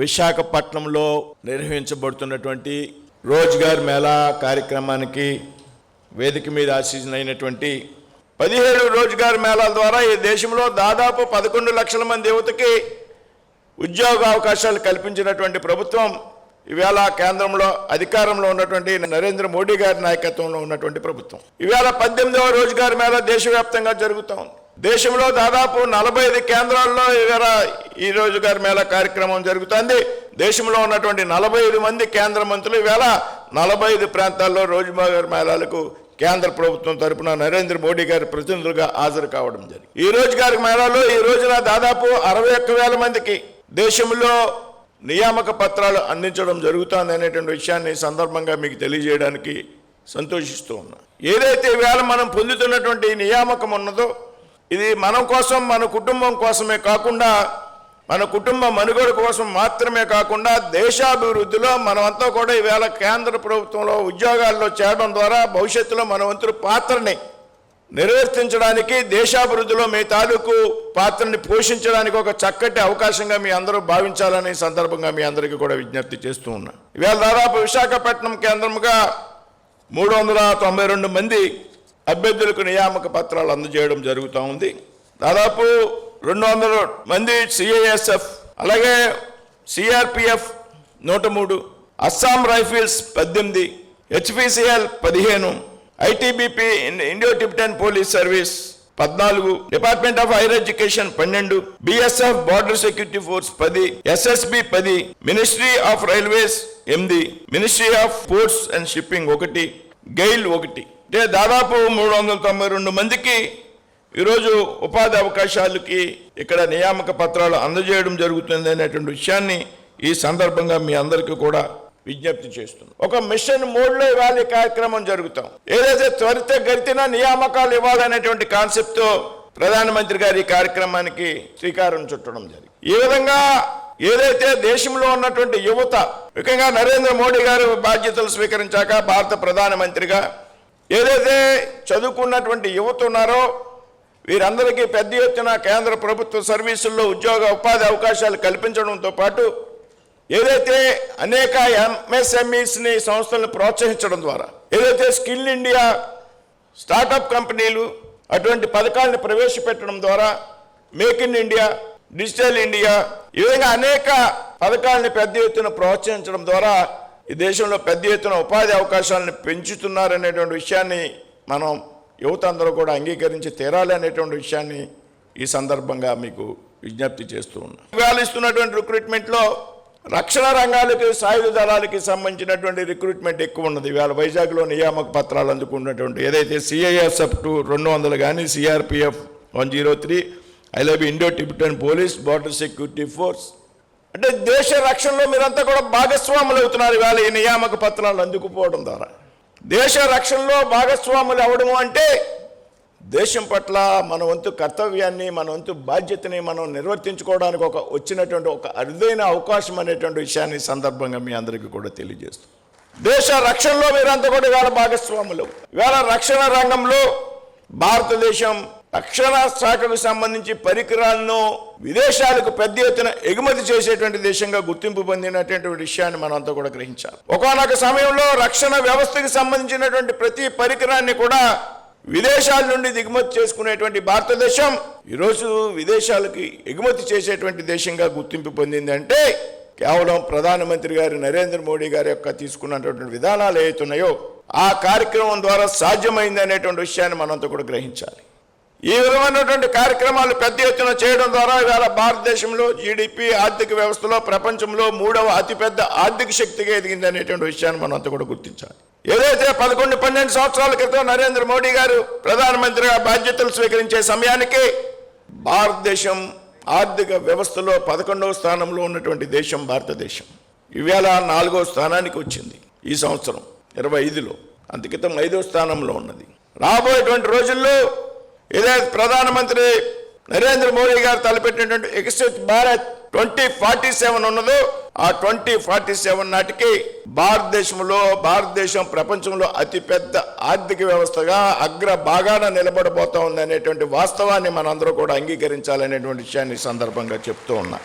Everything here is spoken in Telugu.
విశాఖపట్నంలో నిర్వహించబడుతున్నటువంటి రోజ్గార్ మేళా కార్యక్రమానికి వేదిక మీద ఆశీజనైనటువంటి పదిహేడు రోజ్గార్ మేళాల ద్వారా ఈ దేశంలో దాదాపు పదకొండు లక్షల మంది యువతకి ఉద్యోగ అవకాశాలు కల్పించినటువంటి ప్రభుత్వం ఈవేళ కేంద్రంలో అధికారంలో ఉన్నటువంటి నరేంద్ర మోడీ గారి నాయకత్వంలో ఉన్నటువంటి ప్రభుత్వం. ఈవేళ పద్దెనిమిదవ రోజుగారి మేళ దేశవ్యాప్తంగా జరుగుతూ ఉంది. దేశంలో దాదాపు నలభై ఐదు కేంద్రాల్లో ఈవేళ ఈ రోజుగారి మేళ కార్యక్రమం జరుగుతుంది. దేశంలో ఉన్నటువంటి నలభై ఐదు మంది కేంద్ర మంత్రులు ఈవేళ నలభై ఐదు ప్రాంతాల్లో రోజుగారి మేళాలకు కేంద్ర ప్రభుత్వం తరపున నరేంద్ర మోడీ గారి ప్రతినిధులుగా హాజరు కావడం జరిగింది. ఈ రోజుగారి మేళాలో ఈ రోజున దాదాపు అరవై ఒక్క వేల మందికి దేశంలో నియామక పత్రాలు అందించడం జరుగుతుంది అనేటువంటి విషయాన్ని సందర్భంగా మీకు తెలియజేయడానికి సంతోషిస్తూ ఉన్నాను. ఏదైతే ఈవేళ మనం పొందుతున్నటువంటి నియామకం ఉన్నదో ఇది మన కోసం మన కుటుంబం కోసమే కాకుండా మన కుటుంబ మనుగడ కోసం మాత్రమే కాకుండా దేశాభివృద్ధిలో మనమంతా కూడా ఈవేళ కేంద్ర ప్రభుత్వంలో ఉద్యోగాల్లో చేరడం ద్వారా భవిష్యత్తులో మన వంతుల పాత్రని నిర్వర్తించడానికి దేశాభివృద్ధిలో మీ తాలూకు పాత్రని పోషించడానికి ఒక చక్కటి అవకాశంగా మీ అందరూ భావించాలని సందర్భంగా మీ అందరికీ కూడా విజ్ఞప్తి చేస్తూ ఉన్నా. ఈవేళ దాదాపు విశాఖపట్నం కేంద్రముగా మూడు వందల తొంభై రెండు మంది అభ్యర్థులకు నియామక పత్రాలు అందజేయడం జరుగుతూ ఉంది. దాదాపు రెండు వందల మంది సిఐఎస్ఎఫ్ అలాగే సిఆర్పిఎఫ్ నూట మూడు అస్సాం రైఫిల్స్ పద్దెనిమిది హెచ్పిసిఎల్ పదిహేను ITBP Indo Tibetan police service పద్నాలుగు డిపార్ట్మెంట్ ఆఫ్ హైయర్ ఎడ్యుకేషన్ పన్నెండు బిఎస్ఎఫ్ బార్డర్ సెక్యూరిటీ ఫోర్స్ పది ఎస్ఎస్బి పది మినిస్ట్రీ ఆఫ్ రైల్వేస్ ఎనిమిది ministry of ports and shipping ఒకటి గెయిల్ ఒకటి. అంటే దాదాపు మూడు వందల తొంభై రెండు మందికి ఈరోజు ఉపాధి అవకాశాలకి ఇక్కడ నియామక పత్రాలు అందజేయడం జరుగుతుంది అనేటువంటి విషయాన్ని ఈ సందర్భంగా మీ అందరికీ కూడా విజ్ఞప్తి చేస్తున్నాం. ఒక మిషన్ మోడ్లో ఇవాళ ఈ కార్యక్రమం జరుగుతాం. ఏదైతే త్వరిత గరితిన నియామకాలు ఇవ్వాలనేటువంటి కాన్సెప్ట్తో ప్రధానమంత్రి గారి ఈ కార్యక్రమానికి శ్రీకారం చుట్టడం జరిగింది. ఈ విధంగా ఏదైతే దేశంలో ఉన్నటువంటి యువత ముఖ్యంగా నరేంద్ర మోడీ గారు బాధ్యతలు స్వీకరించాక భారత ప్రధానమంత్రిగా ఏదైతే చదువుకున్నటువంటి యువత ఉన్నారో వీరందరికీ పెద్ద ఎత్తున కేంద్ర ప్రభుత్వ సర్వీసుల్లో ఉద్యోగ ఉపాధి అవకాశాలు కల్పించడంతో పాటు ఏదైతే అనేక ఎంఎస్ఎంఈస్ని సంస్థలను ప్రోత్సహించడం ద్వారా ఏదైతే స్కిల్ ఇండియా స్టార్టప్ కంపెనీలు అటువంటి పథకాలను ప్రవేశపెట్టడం ద్వారా make in India digital India ఈ విధంగా అనేక పథకాలను పెద్ద ఎత్తున ప్రోత్సహించడం ద్వారా ఈ దేశంలో పెద్ద ఎత్తున ఉపాధి అవకాశాలను పెంచుతున్నారనేటువంటి విషయాన్ని మనం యువత అందరూ కూడా అంగీకరించి తీరాలి అనేటువంటి విషయాన్ని ఈ సందర్భంగా మీకు విజ్ఞప్తి చేస్తూ ఉన్నాం. ఇవాళ ఇస్తున్నటువంటి రిక్రూట్మెంట్లో రక్షణ రంగాలకి సాయుధ దళాలకి సంబంధించినటువంటి రిక్రూట్మెంట్ ఎక్కువ ఉన్నది. ఇవాళ వైజాగ్లో నియామక పత్రాలు అందుకున్నటువంటి ఏదైతే సిఐఎస్ఎఫ్ టూ రెండు వందలు కానీ CRPF one zero three ఐలబీ Indo Tibetan police border security force అంటే దేశ రక్షణలో మీరంతా కూడా భాగస్వాములు అవుతున్నారు ఇవాళ ఈ నియామక పత్రాలు అందుకుపోవడం ద్వారా. దేశ రక్షణలో భాగస్వాములు అవడము అంటే దేశం పట్ల మన వంతు కర్తవ్యాన్ని మన వంతు బాధ్యతని మనం నిర్వర్తించుకోవడానికి ఒక వచ్చినటువంటి ఒక అరుదైన అవకాశం అనేటువంటి విషయాన్ని సందర్భంగా మీ అందరికీ కూడా తెలియజేస్తాం. దేశ రక్షణలో మీరంతా కూడా ఇవాళ భాగస్వాములు. ఇవాళ రక్షణ రంగంలో భారతదేశం రక్షణ శాఖకు సంబంధించి పరికరాలను విదేశాలకు పెద్ద ఎత్తున ఎగుమతి చేసేటువంటి దేశంగా గుర్తింపు పొందినటువంటి విషయాన్ని మనం అంతా కూడా గ్రహించాలి. ఒకనొక సమయంలో రక్షణ వ్యవస్థకి సంబంధించినటువంటి ప్రతి పరికరాన్ని కూడా విదేశాల నుండి దిగుమతి చేసుకునేటువంటి భారతదేశం ఈరోజు విదేశాలకి ఎగుమతి చేసేటువంటి దేశంగా గుర్తింపు పొందిందంటే కేవలం ప్రధానమంత్రి గారి నరేంద్ర మోడీ గారి యొక్క తీసుకున్నటువంటి విధానాలు ఏవైతున్నాయో ఆ కార్యక్రమం ద్వారా సాధ్యమైంది అనేటువంటి విషయాన్ని మనంతా కూడా గ్రహించాలి. ఈ విధమైనటువంటి కార్యక్రమాలు పెద్ద ఎత్తున చేయడం ద్వారా ఇవాళ భారతదేశంలో జీడిపి ఆర్థిక వ్యవస్థలో ప్రపంచంలో మూడవ అతిపెద్ద ఆర్థిక శక్తిగా ఎదిగింది అనేటువంటి విషయాన్ని మనం అంతా కూడా గుర్తించాలి. ఏదైతే పదకొండు పన్నెండు సంవత్సరాల క్రితం నరేంద్ర మోడీ గారు ప్రధానమంత్రిగా బాధ్యతలు స్వీకరించే సమయానికి భారతదేశం ఆర్థిక వ్యవస్థలో పదకొండవ స్థానంలో ఉన్నటువంటి దేశం భారతదేశం. ఇవాళ నాలుగో స్థానానికి వచ్చింది ఈ సంవత్సరం ఇరవై ఐదులో. అంతకితం ఐదో స్థానంలో ఉన్నది. రాబోయేటువంటి రోజుల్లో ఏదైతే ప్రధానమంత్రి నరేంద్ర మోడీ గారు తలపెట్టినటువంటి ఎక్స్టెట్ భారత్ ట్వంటీ ఫార్టీ సెవెన్ ఉన్నదో ఆ ట్వంటీ ఫార్టీ సెవెన్ నాటికి భారతదేశంలో భారతదేశం ప్రపంచంలో అతిపెద్ద ఆర్థిక వ్యవస్థగా అగ్ర భాగాన నిలబడబోతా ఉంది అనేటువంటి వాస్తవాన్ని మనందరూ కూడా అంగీకరించాలనేటువంటి విషయాన్ని సందర్భంగా చెప్తూ ఉన్నా.